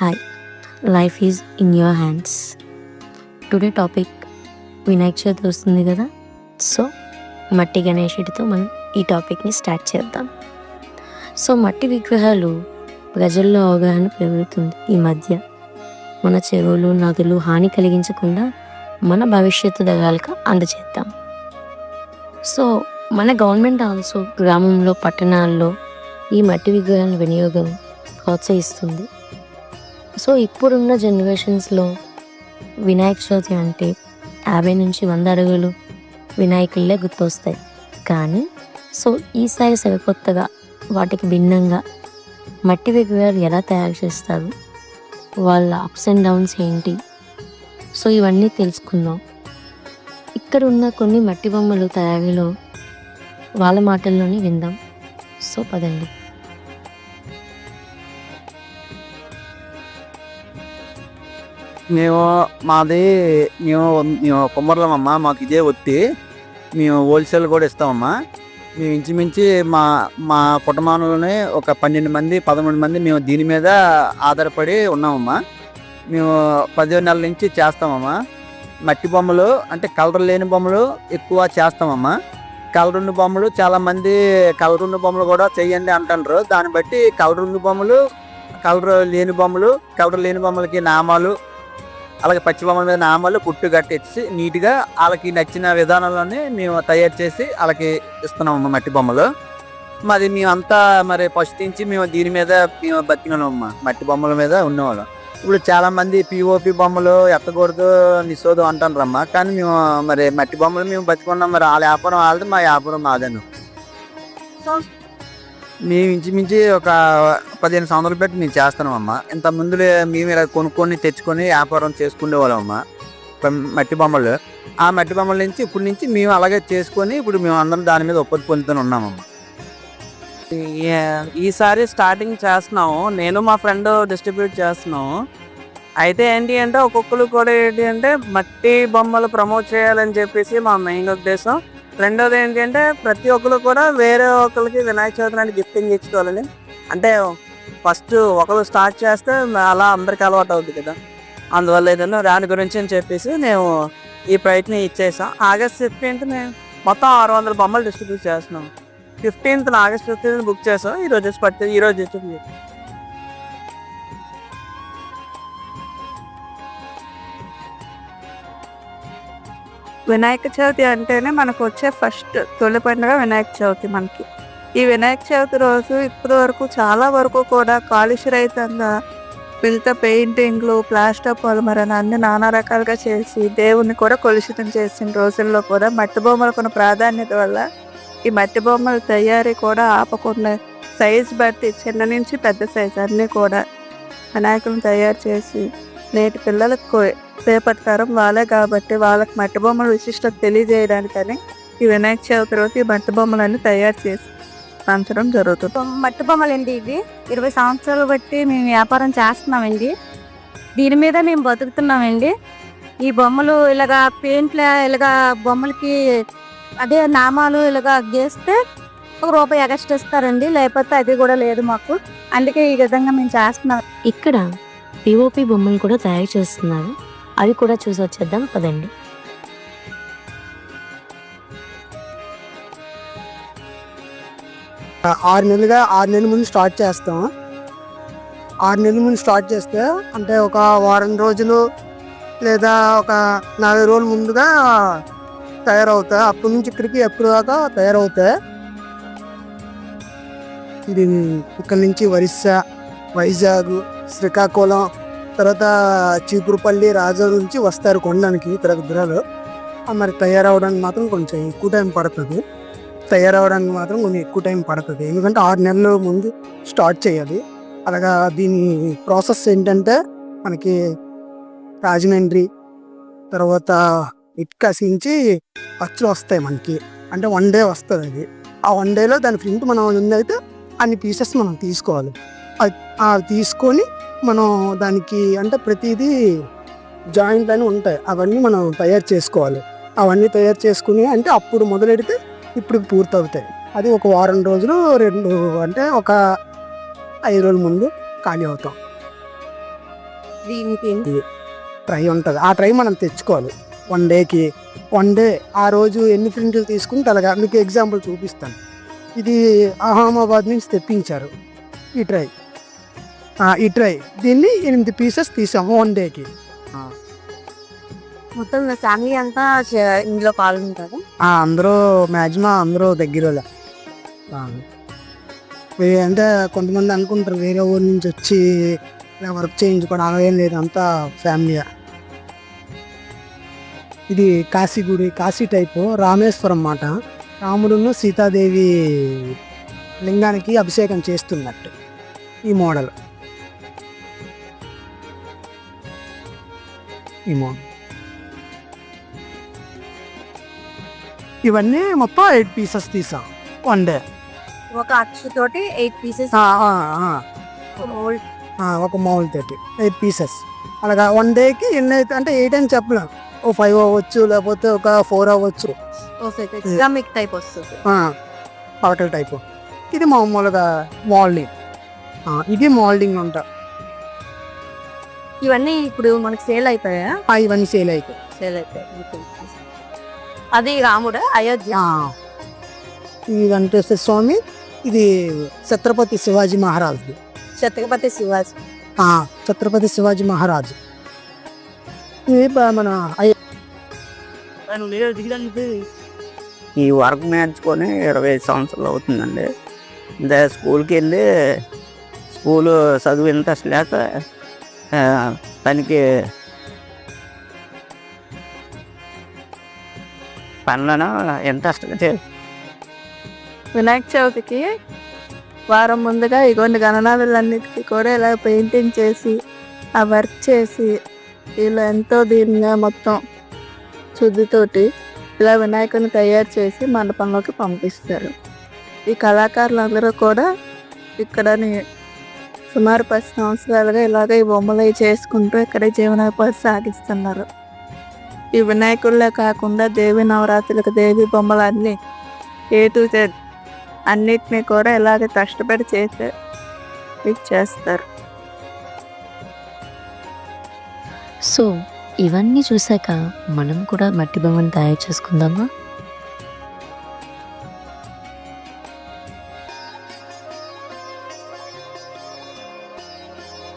Hi life is in your hands today topic Vinayaka Chavithi వస్తుంది కదా? So మట్టి గణేషుడితో మనం ఈ టాపిక్ని స్టార్ట్ చేద్దాం. సో మట్టి విగ్రహాలు ప్రజల్లో అవగాహన పెరుగుతుంది ఈ మధ్య. మన చెరువులు నదులు హాని కలిగించకుండా మన భవిష్యత్తు తరాలకు అందజేద్దాం. సో మన గవర్నమెంట్ ఆల్సో గ్రామంలో పట్టణాల్లో ఈ మట్టి విగ్రహాల వినియోగం ప్రోత్సహిస్తుంది. సో ఇప్పుడున్న జనరేషన్స్లో వినాయక చవితి అంటే యాభై నుంచి వంద అడుగులు వినాయకులే గుర్తొస్తాయి. కానీ సో ఈసారి సరికొత్తగా వాటికి భిన్నంగా మట్టి విగ్రహాలు ఎలా తయారు చేస్తారు? వాళ్ళ అప్స్ అండ్ డౌన్స్ ఏంటి? సో ఇవన్నీ తెలుసుకుందాం. ఇక్కడ ఉన్న కొన్ని మట్టి బొమ్మలు తయారీలో వాళ్ళ మాటల్లోనే విందాం. సో పదండి. మేము మాది మేము మేము కుమ్మర్లమమ్మా మాకు ఇదే ఒత్తి. మేము హోల్సేల్ కూడా ఇస్తామమ్మా. మేము ఇంచుమించి మా మా కుటుంబంలోనే ఒక పన్నెండు మంది పదమూడు మంది మేము దీని మీద ఆధారపడి ఉన్నామమ్మా. మేము పదిహేను నెలల నుంచి చేస్తామమ్మా. మట్టి బొమ్మలు అంటే కలర్ లేని బొమ్మలు ఎక్కువ చేస్తామమ్మా. కలరున్న బొమ్మలు చాలామంది కలరున్న బొమ్మలు కూడా చేయండి అంటారు దాన్ని బట్టి కలరున్న బొమ్మలు కలర్ లేని బొమ్మలు కలర్ లేని బొమ్మలకి నామాలు అలాగే పచ్చి బొమ్మల మీద నామాలు పుట్టు కట్టించి నీట్గా వాళ్ళకి నచ్చిన విధానంలోనే మేము తయారు చేసి వాళ్ళకి ఇస్తున్నాము మట్టి బొమ్మలు. మరి మేమంతా మరి ఫస్ట్ మేము దీని మీద మేము బతికినామమ్మా మట్టి బొమ్మల మీద ఉన్నవాళ్ళం. ఇప్పుడు చాలామంది పిఓపి బొమ్మలు ఎత్తకూడదు నిషోధం అంటారమ్మా కానీ మేము మరి మట్టి బొమ్మలు మేము బతికున్నాం మరి వాళ్ళ వ్యాపారం వాళ్ళది మా వ్యాపారం మాదను. మేము ఇంచుమించి ఒక పదిహేను సంవత్సరాలు పెట్టి మేము చేస్తున్నామమ్మా ఇంత ముందులే మేము ఇలా కొనుక్కొని తెచ్చుకొని వ్యాపారం చేసుకునే వాళ్ళమ్మా మట్టి బొమ్మలు. ఆ మట్టి బొమ్మల నుంచి ఇప్పుడు నుంచి మేము అలాగే చేసుకొని ఇప్పుడు మేము అందరం దాని మీద ఉప్పత్తి పొందుతూనే ఉన్నామమ్మా ఈసారి స్టార్టింగ్ చేస్తున్నాము నేను మా ఫ్రెండ్ డిస్ట్రిబ్యూట్ చేస్తున్నాము అయితే ఏంటి అంటే ఒక్కొక్కరు కూడా ఏంటి అంటే మట్టి బొమ్మలు ప్రమోట్ చేయాలని చెప్పేసి మా మెయిన్ ఉద్దేశం. రెండోది ఏంటంటే ప్రతి ఒక్కరు కూడా వేరే ఒకరికి వినాయక చవితి నాటి గిఫ్టింగ్ ఇచ్చుకోవాలని అంటే ఫస్ట్ ఒకరు స్టార్ట్ చేస్తే అలా అందరికి అలవాటు అవుతుంది కదా. అందువల్ల ఏదైనా దాని గురించి అని చెప్పేసి నేను ఈ ప్రయత్నం ఇచ్చేసాం. ఆగస్ట్ ఫిఫ్టీన్త్ మేము మొత్తం ఆరు వందల బొమ్మలు డిస్ట్రిబ్యూట్ చేస్తున్నాం. ఫిఫ్టీన్త్ ఆగస్ట్ ఫిఫ్టీన్త్ బుక్ చేసాం. ఈ రోజు వచ్చి పట్టి ఈరోజు రోజు వినాయక చవితి అంటేనే మనకు వచ్చే ఫస్ట్ తొలి పండుగ వినాయక చవితి మనకి. ఈ వినాయక చవితి రోజు ఇప్పటి వరకు చాలా వరకు కూడా కాలుష్య రహితంగా మిగతా పెయింటింగ్లు ప్లాస్టర్ పొలమరని అన్ని నానా రకాలుగా చేసి దేవుణ్ణి కూడా కలుషితం చేసిన రోజుల్లో కూడా మట్టి బొమ్మలకు ఉన్న ప్రాధాన్యత వల్ల ఈ మట్టి బొమ్మల తయారీ కూడా ఆపకుండా సైజ్ బట్టి చిన్న నుంచి పెద్ద సైజ్ అన్నీ కూడా వినాయకులను తయారు చేసి నేటి పిల్లలకు రేపటి తరం వాళ్ళే కాబట్టి వాళ్ళకి మట్టి బొమ్మల విశిష్టత తెలియజేయడానికని ఈ వినాయక చవితి రోజు ఈ మట్టి బొమ్మలన్నీ తయారు చేసి పంచడం జరుగుతుంది. మట్టి బొమ్మలండి ఇవి. ఇరవై సంవత్సరాలు బట్టి మేము వ్యాపారం చేస్తున్నామండి. దీని మీద మేము బతుకుతున్నామండి. ఈ బొమ్మలు ఇలాగా పెయింట్ల ఇలాగా బొమ్మలకి అదే నామాలు ఇలాగా గీస్తే ఒక రూపాయి ఎగస్ట్ ఇస్తారండి. లేకపోతే అది కూడా లేదు మాకు. అందుకే ఈ విధంగా మేము చేస్తున్నాం. ఇక్కడ పిఓపి బొమ్మలు కూడా తయారు చేస్తున్నారు. అవి కూడా చూసి వచ్చేద్దాం పదండి. ఆరు నెలలుగా ఆరు నెలల ముందు స్టార్ట్ చేస్తాం. ఆరు నెలల ముందు స్టార్ట్ చేస్తే అంటే ఒక వారం రోజులు లేదా ఒక నలభై రోజుల ముందుగా తయారవుతాయి. అప్పటి నుంచి ఇక్కడికి ఎప్పుడు దాకా తయారవుతాయి. ఇది ఇక్కడ నుంచి ఒరిస్సా వైజాగ్ శ్రీకాకుళం తర్వాత చీపురుపల్లి రాజా నుంచి వస్తారు కొనడానికి ఇతర విగ్రహాలు మరి తయారవడానికి మాత్రం కొంచెం ఎక్కువ టైం పడుతుంది. తయారవడానికి మాత్రం కొంచెం ఎక్కువ టైం పడుతుంది. ఎందుకంటే ఆరు నెలల ముందు స్టార్ట్ చేయాలి. అలాగా దీని ప్రాసెస్ ఏంటంటే మనకి రాజమండ్రి తర్వాత ఇటుకసించి ఖర్చులు వస్తాయి మనకి. అంటే వన్ డే వస్తుంది అది. ఆ వన్ డేలో దాని ప్రింట్ మనం ఉందైతే అన్ని పీసెస్ మనం తీసుకోవాలి. అది- తీసుకొని మనం దానికి అంటే ప్రతిదీ జాయింట్ అని ఉంటాయి. అవన్నీ మనం తయారు చేసుకోవాలి. అవన్నీ తయారు చేసుకుని అంటే అప్పుడు మొదలెడితే ఇప్పుడు పూర్తవుతాయి. అది ఒక వారం రోజులు రెండు అంటే ఒక ఐదు రోజుల ముందు ఖాళీ అవుతాం. దీనికి ట్రై ఉంటుంది. ఆ ట్రై మనం తెచ్చుకోవాలి. వన్ డేకి. వన్ డే ఆ రోజు ఎన్ని ప్రింట్లు తీసుకుంటే అలాగా మీకు ఎగ్జాంపుల్ చూపిస్తాను. ఇది అహ్మదాబాద్ నుంచి తెప్పించారు ఈ ట్రై. ఈ ట్రై. దీన్ని ఎనిమిది పీసెస్ తీసాము వన్ డేకి. మొత్తం ఫ్యామిలీ అంతా ఇందులో పాల్గొంటారు? అందరూ మ్యాక్సిమం అందరూ దగ్గర అంటే కొంతమంది అనుకుంటారు వేరే ఊరి నుంచి వచ్చి ఇలా వర్క్ చేయించుకోవడం అలా ఏం లేదు అంతా ఫ్యామిలీ ఇది కాశీ గుడి కాశీ టైపు రామేశ్వరం మాట రాముడును సీతాదేవి లింగానికి అభిషేకం చేస్తున్నట్టు ఈ మోడల్. మోడల్ ఇవన్నీ మొత్తం ఎయిట్ పీసెస్ తీసాం వన్ డే. ఒక అచ్చుతోటి ఎయిట్ పీసెస్? ఒక మౌల్. తోటి ఎయిట్ పీసెస్. అలాగా వన్ డేకి ఎన్ని అయితే అంటే ఎయిట్ అని చెప్పలేం. ఓ ఫైవ్ అవ్వచ్చు లేకపోతే ఒక ఫోర్ అవ్వచ్చు. ఎగ్జామిక్ టైప్ వస్తుంది. పవటల్ టైప్. ఇది మామూలుగా మోల్డింగ్. ఇది మోల్డింగ్ అంట. ఇవన్నీ ఇప్పుడు మనకి సేల్ అయిపోయా ఆ, ఇవన్నీ సేల్ అయిపోయి సేల్ అయిపోయాయి. అది రాముడు? అయోధ్య? ఇదంటే స్వామి ఇది ఛత్రపతి శివాజీ మహారాజ్ది. ఛత్రపతి శివాజీ. ఆ, ఛత్రపతి శివాజీ మహారాజ్. ఇది బ- మన అయ్య- ఈ వర్క్ నేర్చుకొని ఇరవై ఐదు సంవత్సరాలు అవుతుందండి. ఇంకా స్కూల్కి వెళ్ళి స్కూలు చదువు ఇంట్రెస్ట్ లేక తనకి పనికి పనులను ఇంట్రెస్ట్గా చే వినాయక చవితికి వారం ముందుగా ఇగోండి గణనాథులన్నిటికీ కూడా ఇలా పెయింటింగ్ చేసి ఆ వర్క్ చేసి ఇలా ఎంతో దీనిగా మొత్తం శుద్ధితోటి ఇలా వినాయకుని తయారు చేసి మండపంలోకి పంపిస్తారు. ఈ కళాకారులందరూ కూడా ఇక్కడని సుమారు పది సంవత్సరాలుగా ఇలాగే ఈ బొమ్మలు అవి చేసుకుంటూ ఇక్కడే జీవనోపాధి సాగిస్తున్నారు. ఈ వినాయకుళ్ళే కాకుండా దేవి నవరాత్రులకు దేవి బొమ్మలు అన్నీ ఏ టు జెడ్ అన్నిటినీ కూడా ఇలాగే కష్టపడి చేస్తే ఇది చేస్తారు. సో ఇవన్నీ చూసాక మనం కూడా మట్టి బొమ్మను తయారు చేసుకుందామా?